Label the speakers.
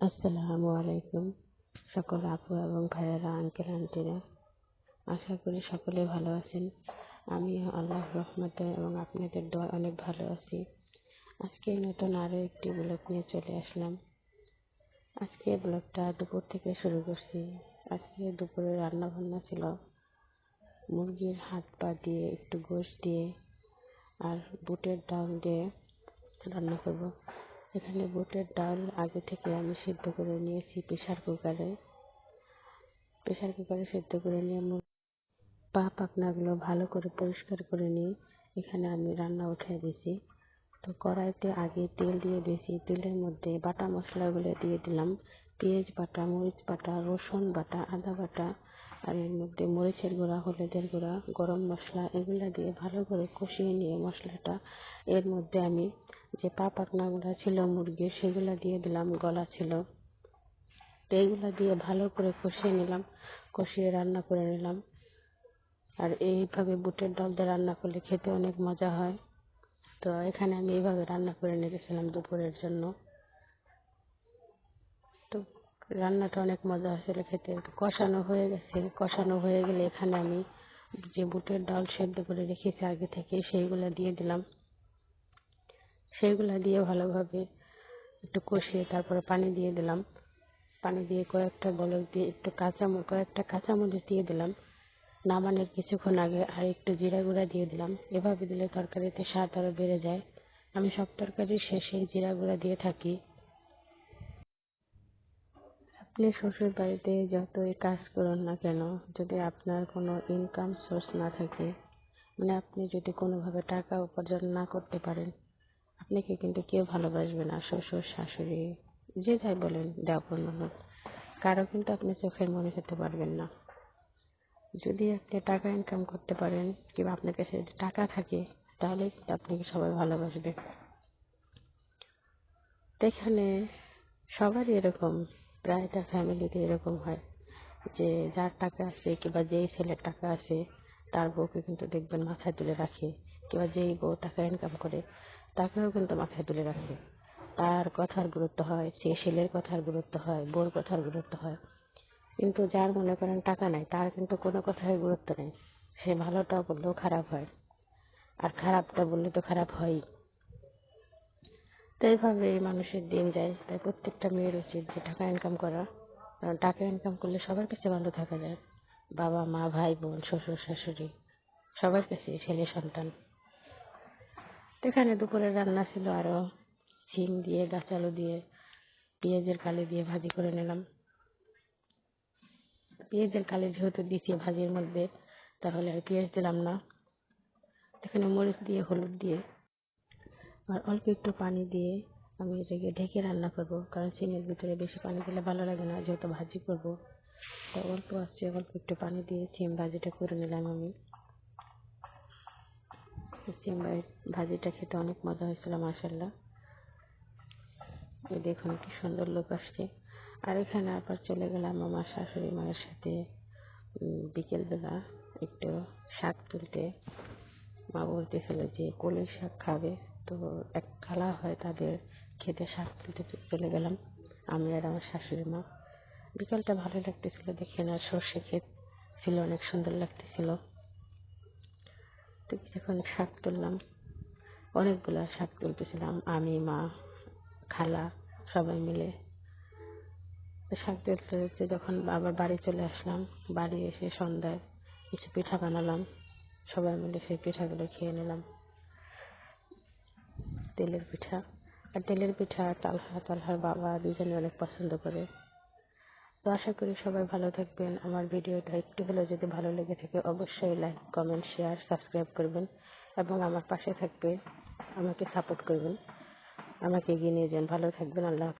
Speaker 1: আসসালামু আলাইকুম। সকল আপু এবং ভাইয়েরা, আঙ্কেল, আন্টিরা, আশা করি সকলে ভালো আছেন। আমি আল্লাহ রহমতে এবং আপনাদের দোয়া অনেক ভালো আছি। আজকে নতুন আরও একটি ব্লগ নিয়ে চলে আসলাম। আজকে ব্লগটা দুপুর থেকে শুরু করছি। আজকে দুপুরে রান্না বান্না ছিল। মুরগির হাত পা দিয়ে একটু গোশ দিয়ে আর বুটের ডাল দিয়ে রান্না করব। এখানে বুটের ডাল আগে থেকে আমি সিদ্ধ করে নিয়েছি প্রেশার কুকারে। প্রেশার কুকারে সিদ্ধ করে নিয়ে পা পাকনাগুলো ভালো করে পরিষ্কার করে নিয়ে এখানে আমি রান্না উঠাই দিয়েছি। তো কড়াইতে আগে তেল দিয়ে দিয়েছি। তেলের মধ্যে বাটা মশলাগুলো দিয়ে দিলাম। পেঁয়াজ বাটা, মরিচ বাটা, রসুন বাটা, আদা বাটা আর এর মধ্যে মরিচের গুঁড়া, হলুদের গুঁড়া, গরম মশলা এগুলো দিয়ে ভালো করে কষিয়ে নিয়ে মশলাটা এর মধ্যে আমি যে পা পাকনাগুলো ছিল মুরগির সেগুলো দিয়ে দিলাম, গলা ছিল। তো এইগুলো দিয়ে ভালো করে কষিয়ে নিলাম, কষিয়ে রান্না করে নিলাম। আর এইভাবে বুটের ডাল দিয়ে রান্না করলে খেতে অনেক মজা হয়। তো এখানে আমি এইভাবে রান্না করে নিয়েছিলাম দুপুরের জন্য। তো রান্নাটা অনেক মজা হয়েছিল খেতে। কষানো হয়ে গেছে, কষানো হয়ে গেলে এখানে আমি যে বুটের ডাল সেদ্ধ করে রেখেছি আগে থেকে, সেইগুলো দিয়ে দিলাম। সেইগুলো দিয়ে ভালোভাবে একটু কষিয়ে তারপরে পানি দিয়ে দিলাম। পানি দিয়ে কয়েকটা বলক দিয়ে একটু কাঁচা কয়েকটা কাঁচামরিচ দিয়ে দিলাম। নামানোর কিছুক্ষণ আগে আর একটু জিরা গুঁড়া দিয়ে দিলাম। এভাবে দিলে তরকারিতে স্বাদ আরও বেড়ে যায়। আমি সব তরকারির শেষে জিরা গুঁড়া দিয়ে থাকি। আপনি শ্বশুর বাড়িতে যতই কাজ করুন না কেন, যদি আপনার কোনো ইনকাম সোর্স না থাকে মানে আপনি যদি কোনোভাবে টাকা উপার্জন না করতে পারেন আপনাকে কিন্তু কেউ ভালোবাসবে না, শ্বশুর, শাশুড়ি, যে যাই বলেন দেওয়ার ননদ কারও কিন্তু আপনি চোখের মনে খেতে পারবেন না। যদি আপনি টাকা ইনকাম করতে পারেন কিংবা আপনার কাছে যদি টাকা থাকে, তাহলে কিন্তু আপনাকে সবাই ভালোবাসবে। এখানে সবারই এরকম প্রায়টা ফ্যামিলিতে এরকম হয় যে যার টাকা আছে কিংবা যেই ছেলের টাকা আছে, তার বউকে কিন্তু দেখবেন মাথায় তুলে রাখে, কিংবা যেই বউ টাকা ইনকাম করে তাকেও কিন্তু মাথায় তুলে রাখে। তার কথার গুরুত্ব হয়, সে ছেলের কথার গুরুত্ব হয়, বউর কথার গুরুত্ব হয়। কিন্তু যার মনে করেন টাকা নাই, তার কিন্তু কোনো কথার গুরুত্ব নেই। সে ভালোটা বললেও খারাপ হয়। আর খারাপটা বললে তো খারাপ হয়ই। তো এইভাবে মানুষের দিন যায়। তাই প্রত্যেকটা মেয়ের উচিত যে টাকা ইনকাম করা। কারণ টাকা ইনকাম করলে সবার কাছে ভালো থাকা যায়। বাবা, মা, ভাই, বোন, শ্বশুর, শাশুড়ি, সবার কাছে ছেলে, সন্তান। তো এখানে দুপুরের রান্না ছিল আরও সিম দিয়ে গাছালো দিয়ে, পেঁয়াজের কালি দিয়ে ভাজি করে নিলাম। পেঁয়াজের কালি যেহেতু দিছি ভাজির মধ্যে, তাহলে আর পেঁয়াজ দিলাম না। এখানে মরিচ দিয়ে, হলুদ দিয়ে, আর অল্প একটু পানি দিয়ে আমি এটাকে ঢেকে রান্না করব, কারণ চিনির ভিতরে বেশি পানি দিলে ভালো লাগে না, যেহেতু ভাজি করব। তো অল্প আছে, অল্প একটু পানি দিয়ে সিম ভাজিটা করে নিলাম আমি। সিম ভাজিটা খেতে অনেক মজা হয়েছিল মার্শাল্লাহ এই দেখুন কি সুন্দর লোক আসছে। আর এখানে আবার চলে গেলাম আমার শাশুড়ি মায়ের সাথে বিকেলবেলা একটু শাক তুলতে। মা বলতেছিল যে কলের শাক খাবে। তো এক খালা হয় তাদের খেতে শাক তুলতে চলে গেলাম, আমি আর আমার শাশুড়ি মা। বিকালটা ভালো লাগতেছিল দেখে না, সর্ষে ক্ষেত ছিল, অনেক সুন্দর লাগতেছিল। তো কিছুক্ষণ শাক তুললাম। অনেকগুলো শাক তুলতেছিলাম, আমি, মা, খালা, সবাই মিলে। তো শাক তুলতে তুলতে যখন আবার বাড়ি চলে আসলাম, বাড়ি এসে সন্ধ্যায় কিছু পিঠা বানালাম, সবাই মিলে সেই পিঠাগুলো খেয়ে নিলাম। তেলের পিঠা। আর তেলের পিঠা তালহা, তালহার বাবা দুজনে অনেক পছন্দ করে। তো আশা করি সবাই ভালো থাকবেন। আমার ভিডিওটা একটু হলেও যদি ভালো লেগে থাকে, অবশ্যই লাইক, কমেন্ট, শেয়ার, সাবস্ক্রাইব করবেন এবং আমার পাশে থাকবে আমাকে সাপোর্ট করবেন। আমাকে এগিয়ে নিয়ে যান। ভালো থাকবেন। আল্লাহ